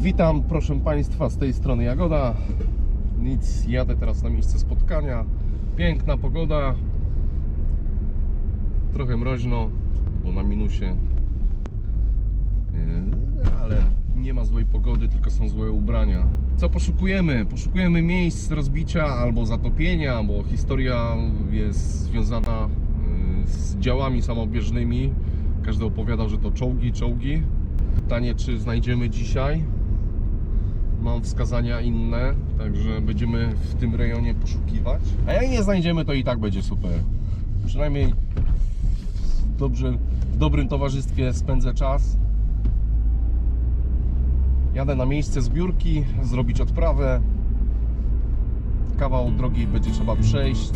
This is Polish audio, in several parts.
Witam, proszę Państwa, z tej strony Jagoda. Nic, jadę teraz na miejsce spotkania. Piękna pogoda. Trochę mroźno, bo na minusie. Yy, Ale nie ma złej pogody, tylko są złe ubrania. Co poszukujemy? Poszukujemy miejsc rozbicia albo zatopienia, bo historia jest związana yy, z działami samobieżnymi. Każdy opowiadał, że to czołgi, czołgi. Pytanie, czy znajdziemy dzisiaj? Mam wskazania inne, także będziemy w tym rejonie poszukiwać. A jak nie znajdziemy, to i tak będzie super. Przynajmniej dobrze, w dobrym towarzystwie spędzę czas. Jadę na miejsce zbiórki, zrobić odprawę. Kawał drogi będzie trzeba przejść.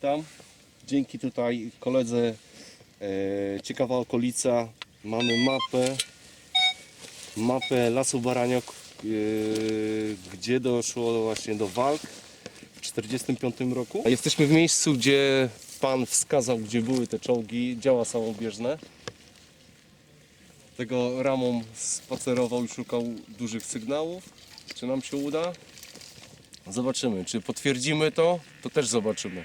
Witam. Dzięki tutaj koledze e, Ciekawa Okolica mamy mapę mapę Lasu Baraniok e, gdzie doszło właśnie do walk w 1945 roku. Jesteśmy w miejscu, gdzie pan wskazał, gdzie były te czołgi, działa samobieżne. Tego ramą spacerował i szukał dużych sygnałów. Czy nam się uda? Zobaczymy, czy potwierdzimy to, to też zobaczymy.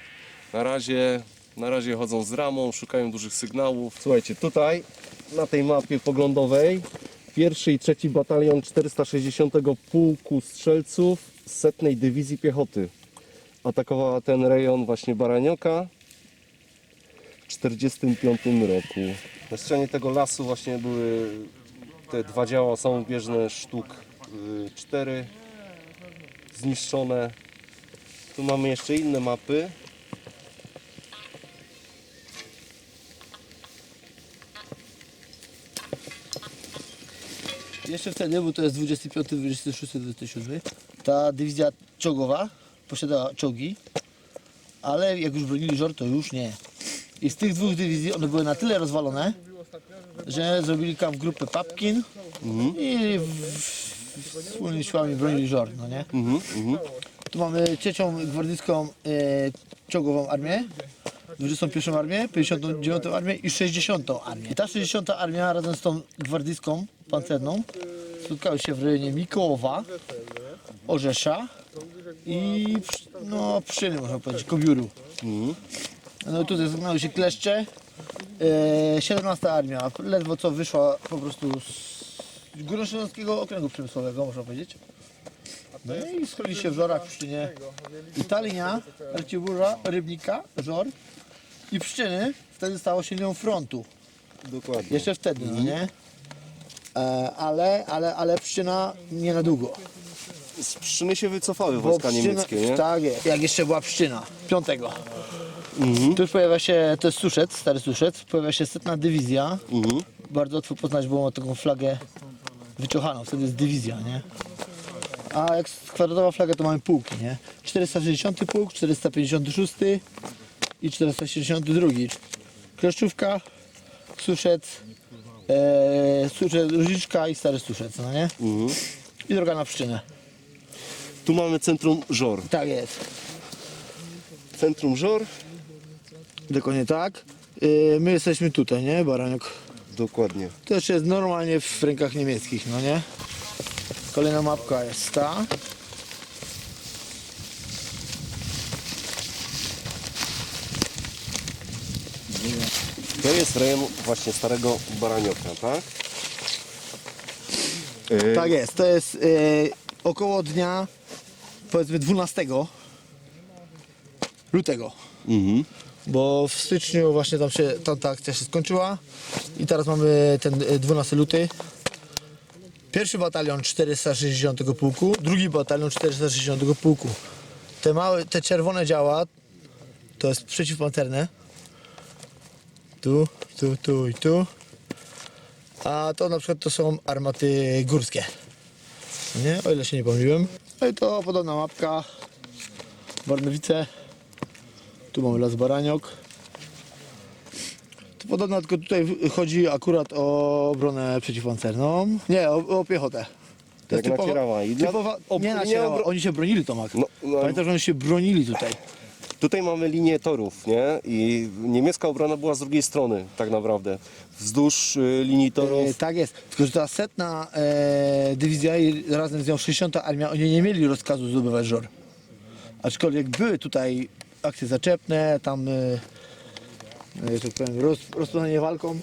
Na razie, na razie chodzą z ramą, szukają dużych sygnałów. Słuchajcie, tutaj na tej mapie poglądowej pierwszy i trzeci batalion 460 Pułku Strzelców z setnej Dywizji Piechoty atakowała ten rejon właśnie Baranioka w 45 roku. Na ścianie tego lasu właśnie były te dwa działa samobieżne sztuk 4 zniszczone. Tu mamy jeszcze inne mapy. Jeszcze wtedy, bo to jest 25, 26, 27, ta dywizja czołgowa posiadała czołgi, ale jak już bronili żor, to już nie. I z tych dwóch dywizji one były na tyle rozwalone, że zrobili tam grupę Papkin i w, w, wspólnymi siłami bronili żor, no nie? Tu mamy trzecią gwardyjską e, czołgową armię, 21 armię, 59 armię i 60 armię. I ta 60 armia razem z tą gwardyjską pancerną spotkały się w rejonie Mikołowa, Orzesza i no, Pszczyny można powiedzieć, Kobiuru. No i tutaj zagnały się kleszcze. E, 17 armia ledwo co wyszła po prostu z Górnośląskiego Okręgu Przemysłowego, można powiedzieć. No i scholili się w Żorach, w Pszczynie. I ta linia Raciburza, Rybnika, Żor i Pszczyny wtedy stało się linią frontu. Dokładnie. Jeszcze wtedy, no nie? E, ale, ale, ale Pszczyna nie na długo. Z Pszczyny się wycofały wojska Pszczyna- niemieckie, nie? Tak jest. Jak jeszcze była Pszczyna, piątego. Tu już pojawia się, to jest Suszec, stary Suszec, pojawia się setna dywizja. Mhm. Bardzo łatwo poznać, bo ma taką flagę wyczochaną, wtedy jest dywizja, nie? A jak kwadratowa flaga to mamy pułki, nie? 460 pułk, 456 i 462. Kleszczówka, Suszec, e, Suszec, Różniczka i Stary Suszec, no nie? Mhm. I droga na Pszczynę. Tu mamy centrum Żor. Tak jest. Centrum Żor. Dokładnie tak. E, my jesteśmy tutaj, nie? Baraniok. Dokładnie. To jeszcze jest normalnie w rękach niemieckich, no nie? Kolejna mapka jest ta. To jest rejon właśnie starego Baranioka, tak? E, Tak jest, to jest e, około dnia powiedzmy 12 lutego. Mhm. Bo w styczniu właśnie tam się tamta akcja się skończyła i teraz mamy ten e, 12 luty. Pierwszy batalion 460 pułku, drugi batalion 460 pułku. Te małe, te czerwone działa to jest przeciwpancerne. Tu, tu, tu i tu. A to na przykład to są armaty górskie. Nie? O ile się nie pomyliłem. No i to podobna mapka. Barnowice. Tu mamy Las Baraniok. to podobno, tylko tutaj chodzi akurat o obronę przeciwpancerną. Nie, o, o piechotę. To Jak nacierała i dla- typowa, ob- nie nie nacierała, obro- oni się bronili Tomak. No, no. Pamiętasz, że oni się bronili tutaj. Tutaj mamy linię torów, nie? I niemiecka obrona była z drugiej strony, tak naprawdę. Wzdłuż y, linii E, torów. tak jest. Tylko, że ta setna e, dywizja i razem z nią 60 armia, oni nie mieli rozkazu zdobywać żor. Aczkolwiek były tutaj akcje zaczepne, tam, e, e, tak powiem, roz, rozpoznanie walką,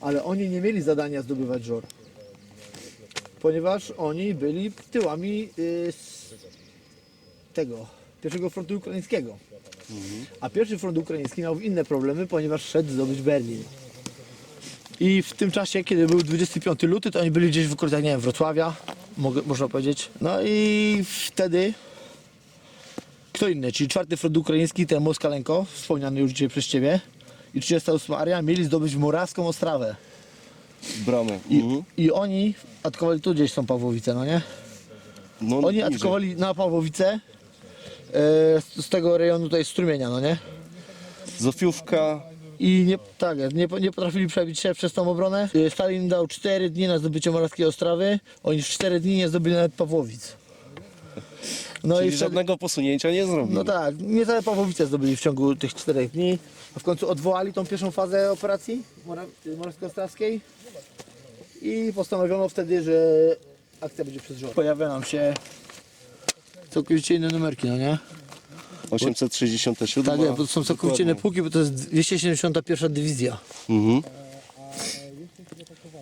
ale oni nie mieli zadania zdobywać żor. Ponieważ oni byli tyłami e, z tego, pierwszego frontu ukraińskiego. A pierwszy front ukraiński miał inne problemy, ponieważ szedł zdobyć Berlin. I w tym czasie, kiedy był 25 luty, to oni byli gdzieś w okolicach, nie wiem, Wrocławia, mogę, można powiedzieć. No i wtedy kto inny, czyli czwarty front ukraiński, ten Moskalenko, wspomniany już dzisiaj przez Ciebie, i 38 Aria mieli zdobyć Morawską Ostrawę. Bramy. I, Mhm. I oni atakowali, tu gdzieś są Pawłowice, no nie? No, Oni niżej. atakowali na Pawłowice z, z tego rejonu tutaj strumienia, no nie? Zofiówka. I nie, tak, nie, nie potrafili przebić się przez tą obronę. Y, Stalin dał 4 dni na zdobycie Morawskiej Ostrawy, oni w 4 dni nie zdobyli nawet Pawłowic. No czyli i wtedy, żadnego posunięcia nie zrobili. no tak, niecałe Pawłowice zdobyli w ciągu tych 4 dni, a w końcu odwołali tą pierwszą fazę operacji Mora- Morawsko-Ostrawskiej i postanowiono wtedy, że akcja będzie przez rząd. Pojawia nam się całkowicie inne numerki, no nie? 867. Tak, nie, bo to są całkowicie inne pułki, bo to jest 271 dywizja. Mhm.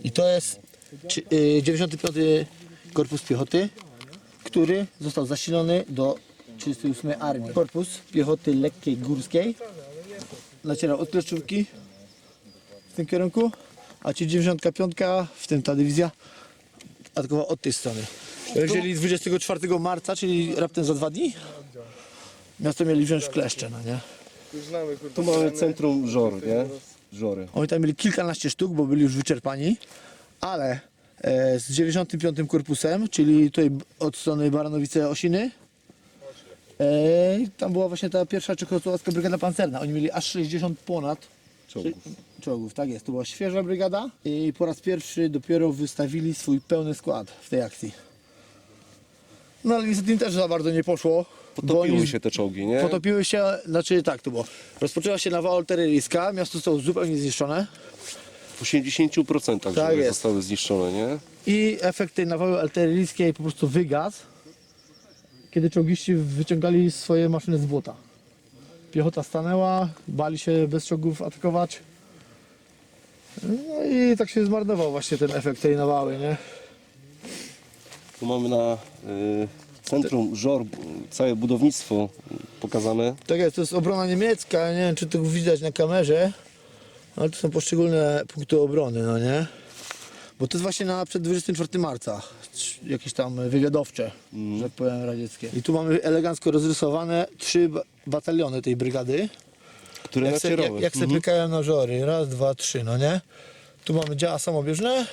I to jest ci- y, 95 Korpus Piechoty, który został zasilony do 38 Armii. Korpus Piechoty Lekkiej Górskiej nacierał od Kleszczówki w tym kierunku, a ci 95, w tym ta dywizja, atakowała od tej strony. Wzięli 24 marca, czyli raptem za dwa dni, miasto mieli wziąć w kleszcze, no nie? Tu mamy centrum żor, nie? Żory. Oni tam mieli kilkanaście sztuk, bo byli już wyczerpani, ale e, z 95 korpusem, czyli tutaj od strony Baranowice-Osiny, e, tam była właśnie ta pierwsza czechosłowacka brygada pancerna. Oni mieli aż 60 ponad Czołgów. czołgów, tak jest. To była świeża brygada i po raz pierwszy dopiero wystawili swój pełny skład w tej akcji. No ale niestety im też za bardzo nie poszło. Potopiły oni- się te czołgi, nie? Potopiły się, znaczy tak to było. Rozpoczęła się nawa artyleryjska, miasto zostało zupełnie zniszczone W 80% Tak jest. zostały zniszczone, nie? i efekt tej nawały artyleryjskiej po prostu wygasł, kiedy czołgiści wyciągali swoje maszyny z błota. Piechota stanęła, bali się bez czołgów atakować. No i tak się zmarnował właśnie ten efekt tej nawały, nie? Tu mamy na y, centrum żor całe budownictwo pokazane. Tak jest, to jest obrona niemiecka, nie wiem czy to widać na kamerze, ale to są poszczególne punkty obrony, no nie? Bo to jest właśnie na przed 24 marca, jakieś tam wywiadowcze, że tak powiem radzieckie. I tu mamy elegancko rozrysowane trzy ba- bataliony tej brygady, Które jak se, jak, jak se Mhm. pykają na żory, raz, dwa, trzy, no nie? Tu mamy działa samobieżne,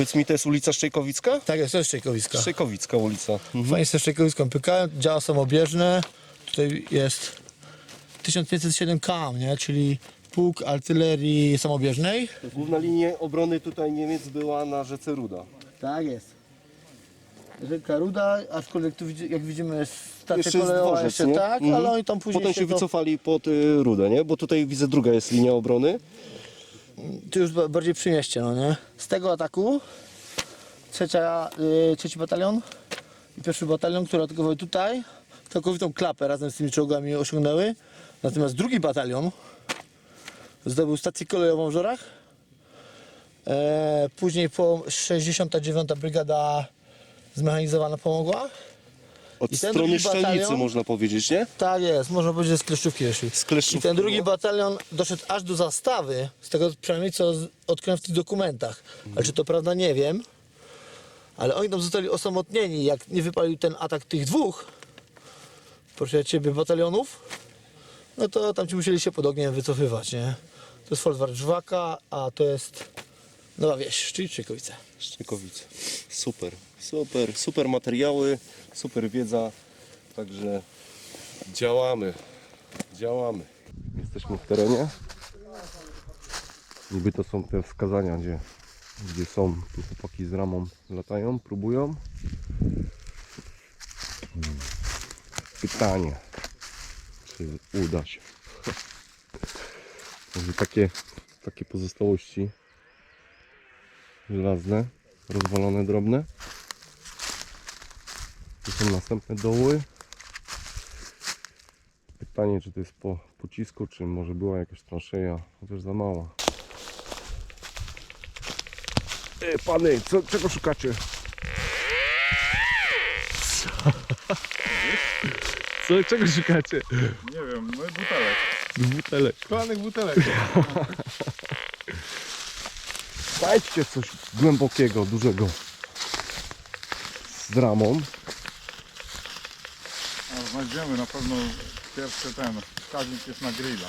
Powiedz mi, to jest ulica Szczejkowicka? tak jest, to jest Szczejkowiska. Szczejkowicka ulica. Mhm. Fajnie ze Szczejkowicką pykają, działa samobieżne. Tutaj jest 1507 KAM, nie? czyli pułk artylerii samobieżnej. Główna linia obrony tutaj Niemiec była na rzece Ruda. Tak jest. Rzeka Ruda, aczkolwiek tu widzi- jak widzimy jest stacja Jeszcze jest kolejowa dworzec, jeszcze nie? tak, Mhm. ale oni tam później Potem się to, wycofali pod y, Rudę, nie? Bo tutaj widzę druga jest linia obrony. Tu już ba- bardziej przy mieście, no nie? Z tego ataku trzecia, y, trzeci batalion i pierwszy batalion, który atakował tutaj, całkowitą klapę razem z tymi czołgami osiągnęły. Natomiast drugi batalion zdobył stację kolejową w Żorach. E, później po 69. brygada zmechanizowana pomogła. Od I ten strony drugi Szczelnicy batalion? można powiedzieć, nie? Tak jest, można powiedzieć, że z Kleszczówki wyszli. Z Kleszczówki, I ten drugi no. batalion doszedł aż do zastawy, z tego przynajmniej co z- odkryłem w tych dokumentach. Ale czy to prawda, nie wiem. Ale oni tam zostali osamotnieni, jak nie wypalił ten atak tych dwóch, proszę ciebie, batalionów, no to tam ci musieli się pod ogniem wycofywać, nie? To jest Folwark Żwaka, a to jest Nowa Wieś, czyli Czykowice. Szczejkowice. Super, super, super materiały, super wiedza. Także działamy, działamy. Jesteśmy w terenie. Niby to są te wskazania, gdzie, gdzie są. Tu chłopaki z ramą latają, próbują. Pytanie, czy uda się. Może takie, takie pozostałości żelazne, rozwalone, drobne. Tu są następne doły. Pytanie, czy to jest po pocisku, czy może była jakaś transzeja, chociaż za mała. Ej, pany, co, czego szukacie? Co, czego szukacie? Nie wiem, no i butelek. Butelek. Szklanych butelek. Znajdźcie coś głębokiego, dużego. Z ramą. Znajdziemy na pewno pierwszy ten. Wskaźnik jest na grilla.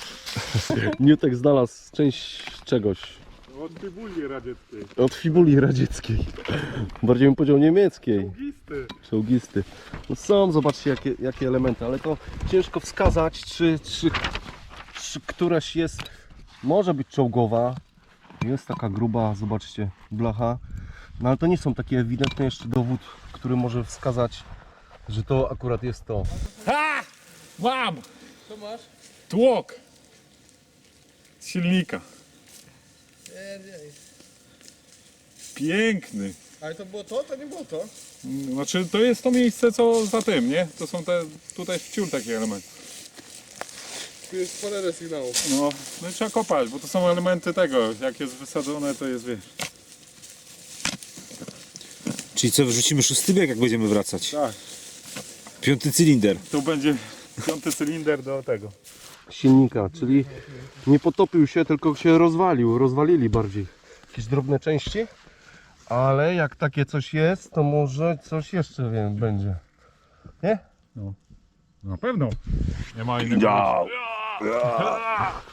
Newtek znalazł część czegoś. Od bibuli radzieckiej. Od fibuli radzieckiej. Bardziej bym powiedział niemieckiej. Gisty. Czołgisty. No są, zobaczcie jakie, jakie elementy, ale to ciężko wskazać, czy, czy, czy któraś jest, może być czołgowa. Jest taka gruba, zobaczcie, blacha. No ale to nie są takie ewidentne jeszcze dowód, który może wskazać, że to akurat jest to. Ha! Mam! Co masz? Tłok. Z silnika. Piękny. Ale to było to? To nie było to? Znaczy to jest to miejsce co za tym, nie? To są te, tutaj wciół taki element. Tu jest parę sygnałów. No, no i trzeba kopać, bo to są elementy tego. Jak jest wysadzone to jest, wiesz. Czyli co, wrzucimy szósty bieg, jak będziemy wracać? Tak. Piąty cylinder. Tu będzie piąty cylinder do tego. silnika, czyli nie potopił się, tylko się rozwalił, rozwalili bardziej. Jakieś drobne części, ale jak takie coś jest, to może coś jeszcze wiem, będzie. Nie? Na pewno. Nie ma innego.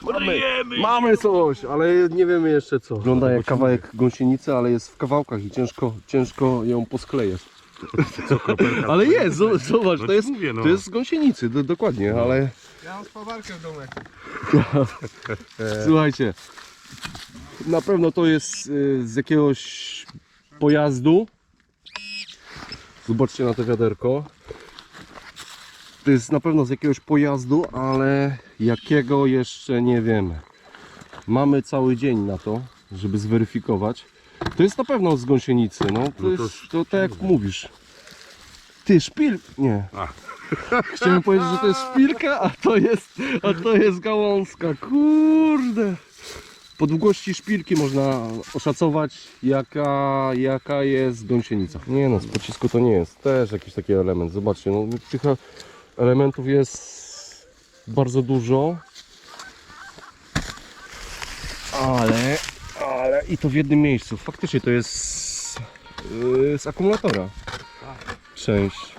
Mamy, mamy coś, ale nie wiemy jeszcze co. Wygląda jak kawałek gąsienicy, ale jest w kawałkach i ciężko, ciężko ją Ale jest, zo- zobacz, to jest, to jest z gąsienicy, do, dokładnie, ale Ja mam spawarkę w domu. Słuchajcie, na pewno to jest y, z jakiegoś pojazdu. Zobaczcie na to wiaderko. To jest na pewno z jakiegoś pojazdu, ale jakiego jeszcze nie wiemy. Mamy cały dzień na to, żeby zweryfikować. To jest na pewno z gąsienicy, no. To jest to tak jak mówisz. Ty, szpil... Nie. Chciałem powiedzieć, że to jest szpilka, a to jest, a to jest gałązka. Kurde. Po długości szpilki można oszacować, jaka, jaka jest gąsienica. Nie no, z pocisku to nie jest. Też jakiś taki element. Zobaczcie, no, tych elementów jest bardzo dużo. Ale i to w jednym miejscu. Faktycznie to jest z akumulatora. Część.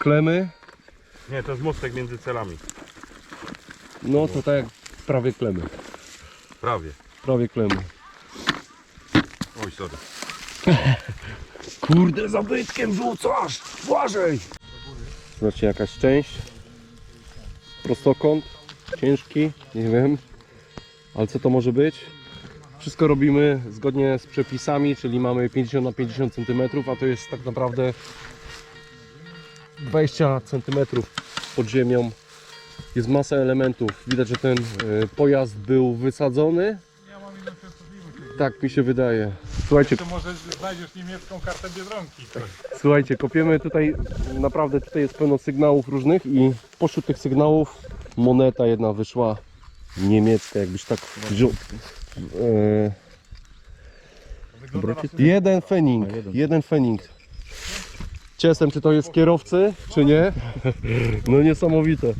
Klemy. Nie, to jest mostek między celami. No to tak jak prawie klemy. Prawie. Prawie klemy. Oj, sorry. Kurde, zabytkiem rzucasz! Błażej! Zobaczcie, jakaś część. Prostokąt. Ciężki, nie wiem. Ale co to może być? Wszystko robimy zgodnie z przepisami, czyli mamy 50 na 50 cm, a to jest tak naprawdę 20 cm pod ziemią. Jest masa elementów. Widać, że ten e, pojazd był wysadzony. Tak mi się wydaje. Słuchajcie, To może znajdziesz niemiecką kartę Biedronki. Słuchajcie, kopiemy tutaj, naprawdę tutaj jest pełno sygnałów różnych i pośród tych sygnałów moneta jedna wyszła niemiecka, jakbyś tak wziął. E, jeden fening, jeden fening. Ciesem, czy to jest kierowcy, czy nie? No niesamowite.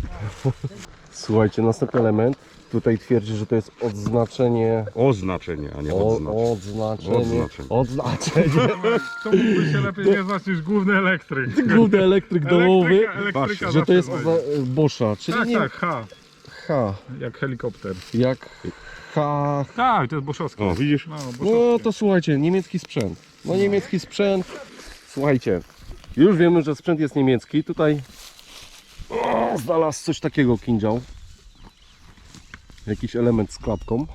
Słuchajcie, następny element. Tutaj twierdzi, że to jest odznaczenie. Oznaczenie, a nie O, odznaczenie. odznaczenie. Odznaczenie. Odznaczenie. To mógłby się lepiej nie znać niż główny elektryk. Główny elektryk. Elektryka, elektryka Że to zawsze jest wojdzie. odza- Boscha, czyli Tak, nie tak, H. H, Jak helikopter. jak H. Tak, to jest boszowski. O, widzisz? No, No to słuchajcie, niemiecki sprzęt. No niemiecki sprzęt. Słuchajcie, już wiemy, że sprzęt jest niemiecki. Tutaj o, znalazł coś takiego kindział. Jakiś element z klapką.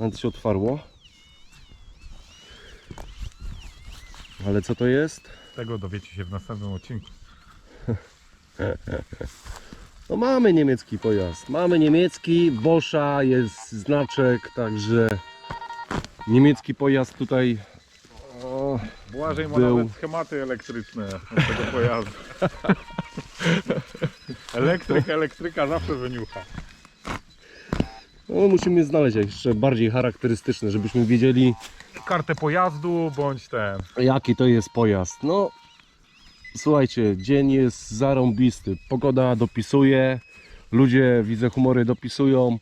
Nawet się otwarło. Ale co to jest? Tego dowiecie się w następnym odcinku. No mamy niemiecki pojazd. Mamy niemiecki, Boscha jest znaczek, także niemiecki pojazd tutaj. O, Błażej ma Był. nawet schematy elektryczne od tego pojazdu. Elektryk, elektryka zawsze wyniucha. no, musimy znaleźć jeszcze bardziej charakterystyczne, żebyśmy wiedzieli Kartę pojazdu bądź ten. jaki to jest pojazd. No słuchajcie, dzień jest zarąbisty. Pogoda dopisuje, ludzie widzę humory dopisują.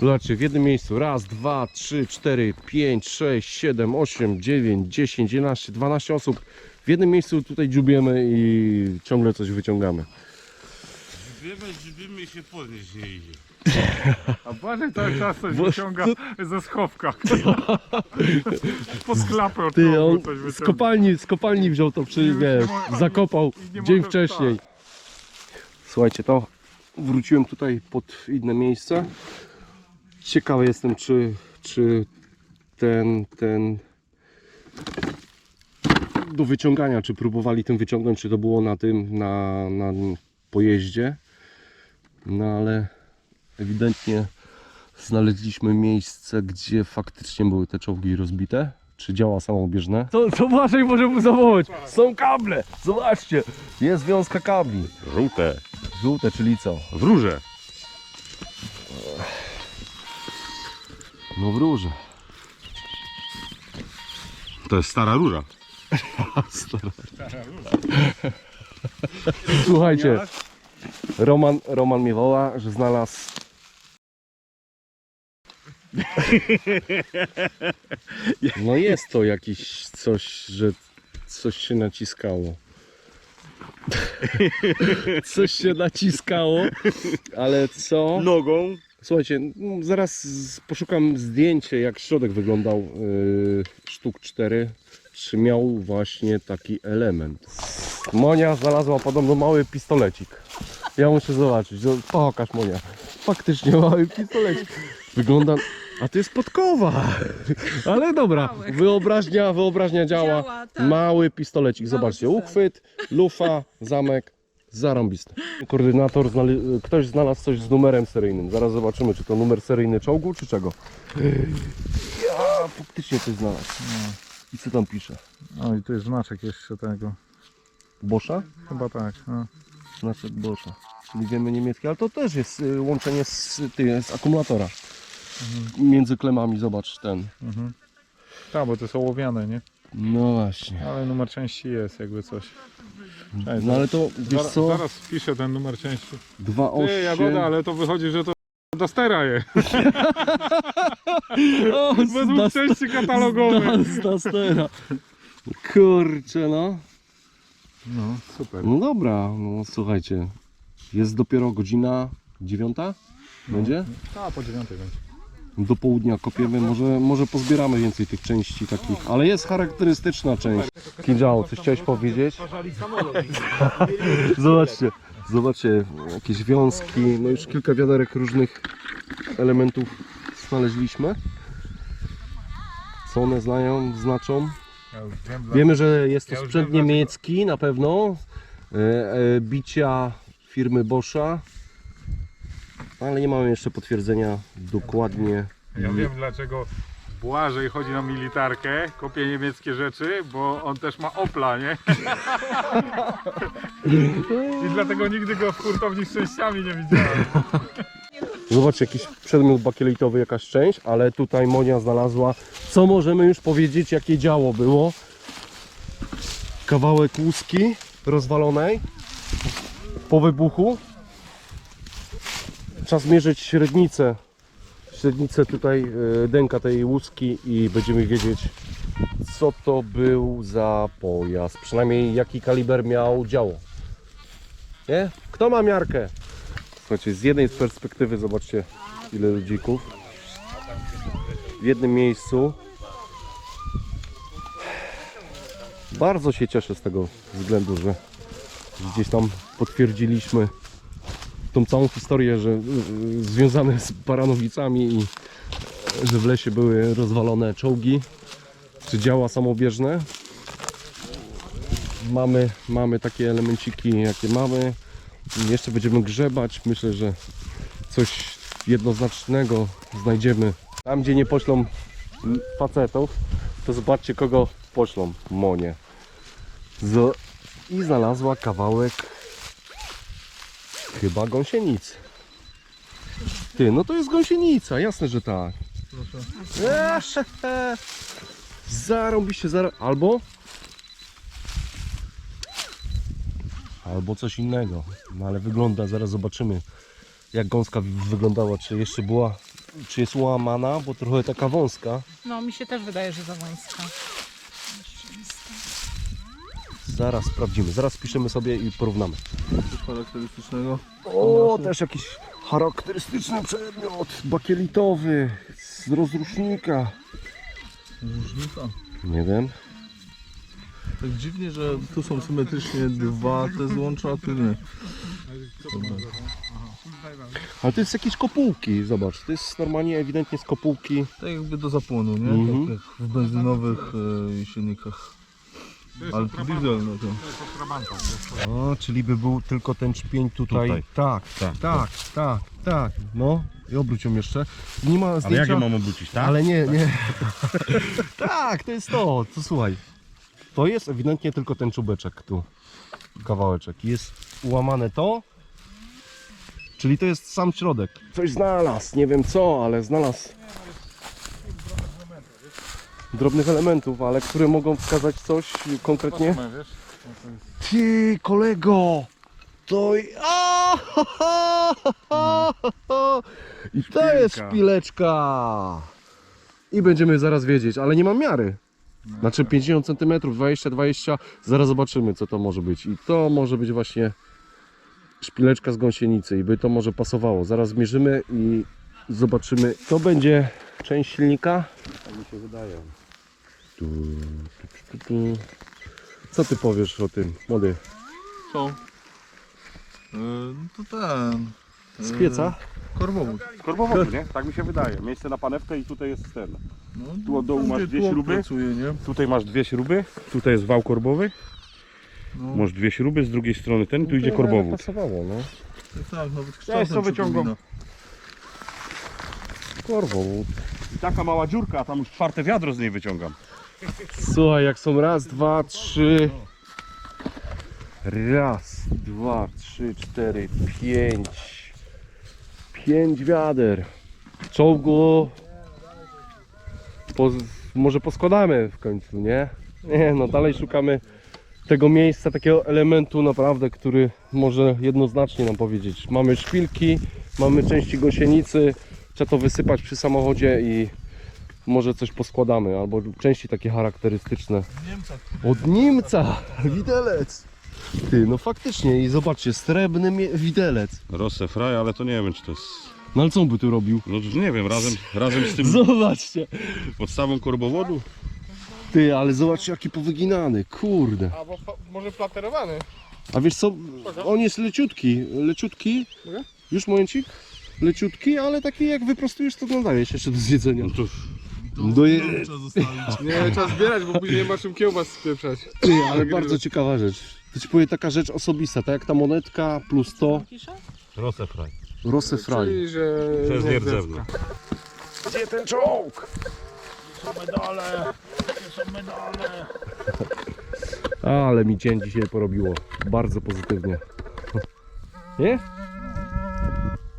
Zobaczcie, w jednym miejscu raz, dwa, trzy, cztery, pięć, sześć, siedem, osiem, dziewięć, dziesięć, jedenaście, dwanaście osób. W jednym miejscu tutaj dziubiemy i ciągle coś wyciągamy. Grzybimy, grzybimy się podnieść nie idzie. A Błażej cały czas coś wyciąga ze schowka. Po sklapę od Ty, progu on coś z wyciąga. kopalni, z kopalni wziął to, przy, wiesz, zakopał i nie dzień może wcześniej. Słuchajcie, to wróciłem tutaj pod inne miejsce. Ciekawy jestem, czy, czy ten, ten do wyciągania, czy próbowali tym wyciągnąć, czy to było na tym, na, na pojeździe. No ale ewidentnie znaleźliśmy miejsce, gdzie faktycznie były te czołgi rozbite. Czy działa samobieżne? To, to Błażej może mu zawołać. Są kable! Zobaczcie! Jest wiązka kabli. Żółte. Żółte, czyli co? Wróże. No wróże. To jest stara róża. Słuchajcie, Roman, Roman mnie woła, że znalazł No jest to jakiś coś, że coś się naciskało. Coś się naciskało, ale co? Nogą. Słuchajcie, no, zaraz z- poszukam zdjęcie, jak środek wyglądał yy, sztuk 4. Czy miał właśnie taki element. Monia znalazła podobno mały pistolecik. Ja muszę zobaczyć. Zo- Pokaż Monia. Faktycznie mały pistolecik. Wygląda... A to jest podkowa. Ale dobra, wyobraźnia, wyobraźnia działa. Działa, tak. Mały pistolecik. Mały Zobaczcie, pistolet. uchwyt, lufa, zamek. Zarąbisty. Koordynator, znale- ktoś znalazł coś z numerem seryjnym. Zaraz zobaczymy, czy to numer seryjny czołgu, czy czego. Ja faktycznie coś znalazł. I co tam pisze? O i tu jest znaczek jeszcze tego. Boscha? Chyba tak. No. Znaczek Boscha. Czyli wiemy niemiecki, ale to też jest y, łączenie z, ty, z akumulatora. Między klemami, zobacz ten. Mhm. Tak, bo to są ołowiane, nie? No właśnie. Ale numer części jest jakby coś. Cześć, No ale to, wiesz zaraz, co? zaraz wpiszę ten numer części. Ty, Jagoda, osiem. ale to wychodzi, że to Dastera jest. O, Według części katalogowej. z Dastera. Kurczę no. No, super. No dobra, no słuchajcie. Jest dopiero godzina dziewiąta? Będzie? A, po dziewiątej będzie. Do południa kopiemy, może, może pozbieramy więcej tych części takich, ale jest charakterystyczna część. Kinjao, coś chciałeś powiedzieć? Zobaczcie, zobaczcie, jakieś wiązki, no już kilka wiaderek różnych elementów znaleźliśmy. Co one znają, znaczą? Wiemy, że jest to sprzęt niemiecki na pewno. E, e, bicia firmy Boscha. Ale nie mamy jeszcze potwierdzenia dokładnie. Ja wiem dlaczego Błażej chodzi na militarkę, kopie niemieckie rzeczy, bo on też ma Opla, nie? I dlatego nigdy go w hurtowni z częściami nie widziałem. Zobaczcie, jakiś przedmiot bakielitowy, jakaś część, ale tutaj Monia znalazła. Co możemy już powiedzieć, jakie działo było? Kawałek łuski rozwalonej po wybuchu. Czas mierzyć średnicę. Średnicę tutaj e, dęka tej łuski i będziemy wiedzieć, co to był za pojazd. Przynajmniej jaki kaliber miał działo. Nie? Kto ma miarkę? Słuchajcie, z jednej perspektywy zobaczcie ile ludzików w jednym miejscu. Bardzo się cieszę z tego względu, że gdzieś tam potwierdziliśmy tą całą historię, że y, związane z Baranowicami i że w lesie były rozwalone czołgi, czy działa samobieżne. Mamy, mamy takie elemenciki, jakie mamy. Jeszcze będziemy grzebać. Myślę, że coś jednoznacznego znajdziemy. Tam, gdzie nie poślą facetów, to zobaczcie, kogo poślą. Monie. Z... I znalazła kawałek chyba gąsienicy. Ty, no to jest gąsienica, jasne, że tak. Proszę. Zarąbiście, zar... Albo... Albo coś innego. No ale wygląda, zaraz zobaczymy jak gąska wy- wyglądała, czy jeszcze była, czy jest łamana, bo trochę taka wąska. No, mi się też wydaje, że za wąska. Zaraz sprawdzimy, zaraz piszemy sobie i porównamy. charakterystycznego. O, też jakiś charakterystyczny przedmiot, bakielitowy, z rozrusznika. Różnica. Nie wiem. Tak dziwnie, że tu są symetrycznie dwa te złącza, a tu nie. Ale to jest jakieś kopułki, zobacz, to jest normalnie ewidentnie z kopułki. Tak jakby do zapłonu, nie? Mhm. Tak jak w benzynowych e, silnikach. Ale to diesel, no to. O, czyli by był tylko ten czpień tutaj. Tutaj. Tak, tak, tak, tak, tak. No i obróć ją jeszcze. Nie ma zdjęcia. Ale jak ją mam obrócić, tak? Ale nie, nie. tak, to jest to. To słuchaj. To jest ewidentnie tylko ten czubeczek tu. Kawałeczek. Jest ułamane to. Czyli to jest sam środek. Coś znalazł, nie wiem co, ale znalazł. Drobnych elementów, ale które mogą wskazać coś konkretnie. Ty, kolego! To i... A, ha, ha, ha, ha. I to jest szpileczka! I będziemy zaraz wiedzieć, ale nie mam miary. Znaczy 50 cm, 20-20, zaraz zobaczymy co to może być. I to może być właśnie szpileczka z gąsienicy i by to może pasowało. Zaraz zmierzymy i zobaczymy. To będzie część silnika. Tak mi się wydaje. Tu, tu, tu, tu. Co ty powiesz o tym, młody? Co? E, to ten. Z pieca? Korbowód. Korbowody, nie? Tak mi się wydaje. Miejsce na panewkę i tutaj jest ten. No, Tu od dołu masz dwie śruby. Pracuje, nie? Tutaj masz dwie śruby, tutaj jest wał korbowy, No, masz dwie śruby, z drugiej strony ten, tu idzie korbowód. Pasowało, no. tak, tak, nawet Ja kształtem sobie wyciągam. I taka mała dziurka, a tam już czwarte wiadro z niej wyciągam. Słuchaj, jak są raz, dwa, trzy. Raz, dwa, trzy, cztery, pięć. Pięć wiader. Czołgu. Po, może poskładamy w końcu, nie? Nie, no dalej szukamy tego miejsca, takiego elementu naprawdę, który może jednoznacznie nam powiedzieć. Mamy szpilki, mamy części gąsienicy, trzeba to wysypać przy samochodzie i może coś poskładamy, albo części takie charakterystyczne. Od Niemca! Widelec! Ty, no faktycznie i zobaczcie, srebrny mie- widelec. Rosse fraj, ale to nie wiem czy to jest... No ale co on by tu robił? No nie wiem, razem, razem z tym Zobaczcie! podstawą korbowodu. Ty, ale zobaczcie jaki powyginany, kurde. Albo może flaterowany. A wiesz co, on jest leciutki, leciutki. Już momencik? Leciutki, ale taki jak wyprostujesz to nadaje się jeszcze do zjedzenia. No to Do je... Zostawić. Nie, trzeba zbierać, bo później nie ma czym kiełbas spieprzać. Ty, ale bardzo ciekawa rzecz. To ci powiem taka rzecz osobista, tak jak ta monetka plus to? Rosse fraj. Rosy fraj. Czyli, że... To jest nie nierdzewne. Gdzie ten czołg? Ale mi dzień dzisiaj porobiło. Bardzo pozytywnie. Nie?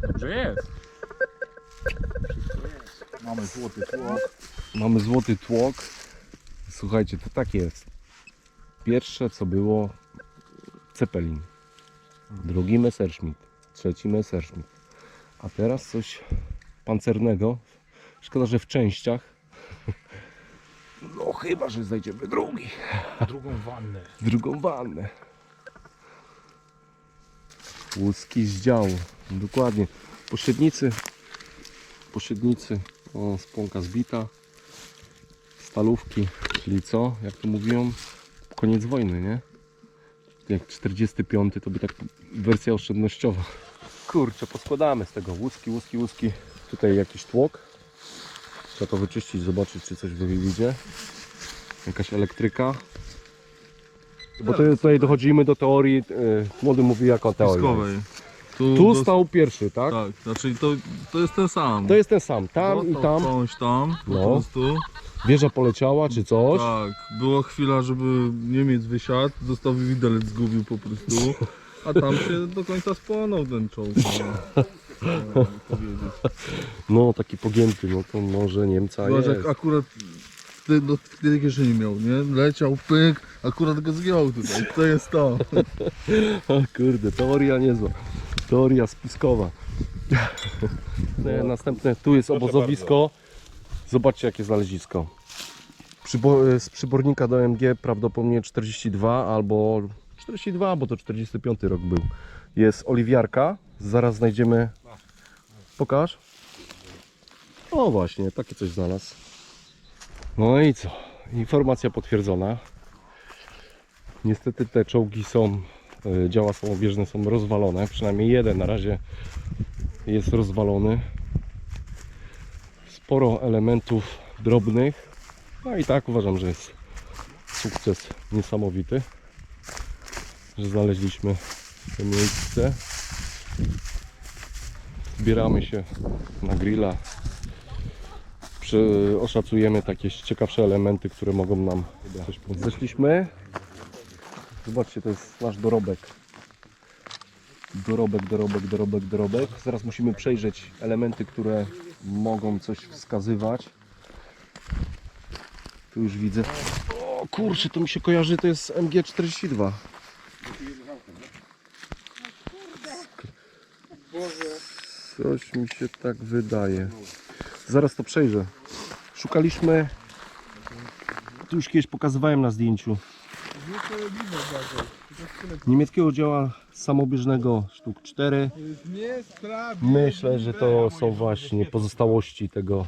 Dobrze jest. Mamy złoty tłok. Mamy złoty tłok. Słuchajcie, to tak jest. Pierwsze co było Cepelin. Drugi Messerschmitt. Trzeci Messerschmitt. A teraz coś pancernego. Szkoda, że w częściach. No chyba, że znajdziemy drugi. Drugą wannę. drugą wannę. Łuski z działu. Dokładnie. Pośrednicy. Pośrednicy. O, spłonka zbita. Stalówki. Czyli co? Jak to mówią? Koniec wojny, nie? Jak 45 to by tak wersja oszczędnościowa. Kurczę, poskładamy z tego łuski, łuski, łuski. Tutaj jakiś tłok. Trzeba to wyczyścić, zobaczyć czy coś wyjdzie. Jakaś elektryka. Bo tutaj dochodzimy do teorii, yy, młody mówi jaka teoria. Piskowej. Tu, Tu dos- stał pierwszy, tak? Tak, znaczy to, to jest ten sam. To jest ten sam, tam i Został tam. Skądś tam, po No. prostu. Wieża poleciała czy coś. Tak, była chwila, żeby Niemiec wysiadł, został widelec zgubił po prostu, a tam się do końca spłonął ten czołg. No. No, powiedzieć. No taki pogięty, no to może Niemca Zobacz jest. jak akurat ty, no, w tej kieszeni miał, nie? Leciał, pyk, akurat go zgiął tutaj. To jest to. O kurde, teoria niezła. Teoria spiskowa. Nie, Następne, tu jest obozowisko. Zobaczcie jakie znalezisko. Przybo z przybornika do MG prawdopodobnie 42 albo 42, bo to 45 rok był. Jest oliwiarka. Zaraz znajdziemy. Pokaż. O właśnie, takie coś znalazł. No i co? Informacja potwierdzona. Niestety te czołgi są, działa samobieżne są rozwalone, przynajmniej jeden na razie jest rozwalony. Sporo elementów drobnych, no i tak uważam, że jest sukces niesamowity, że znaleźliśmy to miejsce. Zbieramy się na grilla, oszacujemy takie ciekawsze elementy, które mogą nam coś pomóc. Zeszliśmy, Zobaczcie, to jest nasz dorobek. Dorobek, dorobek, dorobek, dorobek. Zaraz musimy przejrzeć elementy, które mogą coś wskazywać. Tu już widzę. O kurczę, to mi się kojarzy, to jest MG42. Coś mi się tak wydaje. Zaraz to przejrzę. Szukaliśmy. Tu już kiedyś pokazywałem na zdjęciu niemieckiego działa samobieżnego sztuk 4. Myślę, że to są właśnie pozostałości tego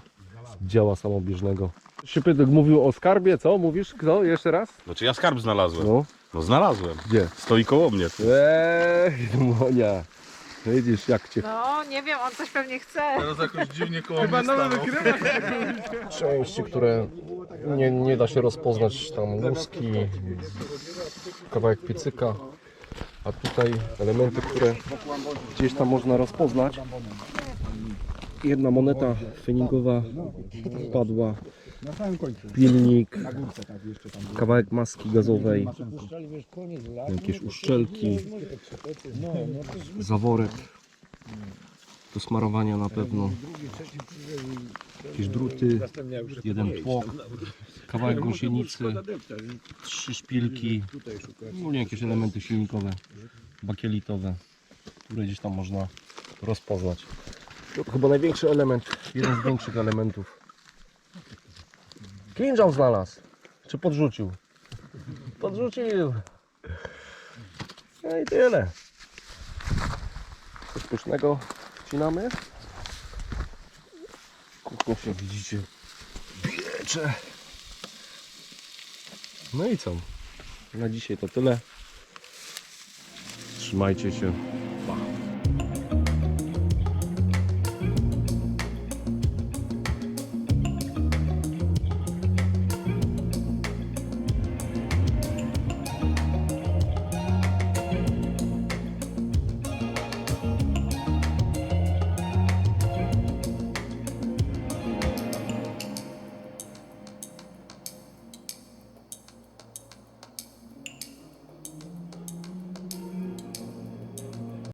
działa samobieżnego. Szypytek mówił o skarbie, co? Mówisz? Kto? Jeszcze raz? Znaczy ja skarb znalazłem. No, No znalazłem. gdzie? Stoi koło mnie. Eee, Monia. Widzisz jak cię No, nie wiem, on coś pewnie chce. Teraz jakoś dziwnie koło mnie stanął. części, które nie, nie da się rozpoznać, tam łuski, kawałek piecyka, a tutaj elementy, które gdzieś tam można rozpoznać. Jedna moneta feningowa wpadła, pilnik, kawałek maski gazowej, jakieś uszczelki, zaworek. Do smarowania na pewno. Jakieś druty, jeden tłok, kawałek gąsienicy, trzy szpilki, ogólnie jakieś elementy silnikowe, bakielitowe, które gdzieś tam można rozpoznać. To chyba największy element, jeden z większych elementów. Klinżał znalazł, czy podrzucił? Podrzucił. No i tyle. Coś pysznego wcinamy. Kuchnia się widzicie piecze. No i co? Na dzisiaj to tyle. Trzymajcie się.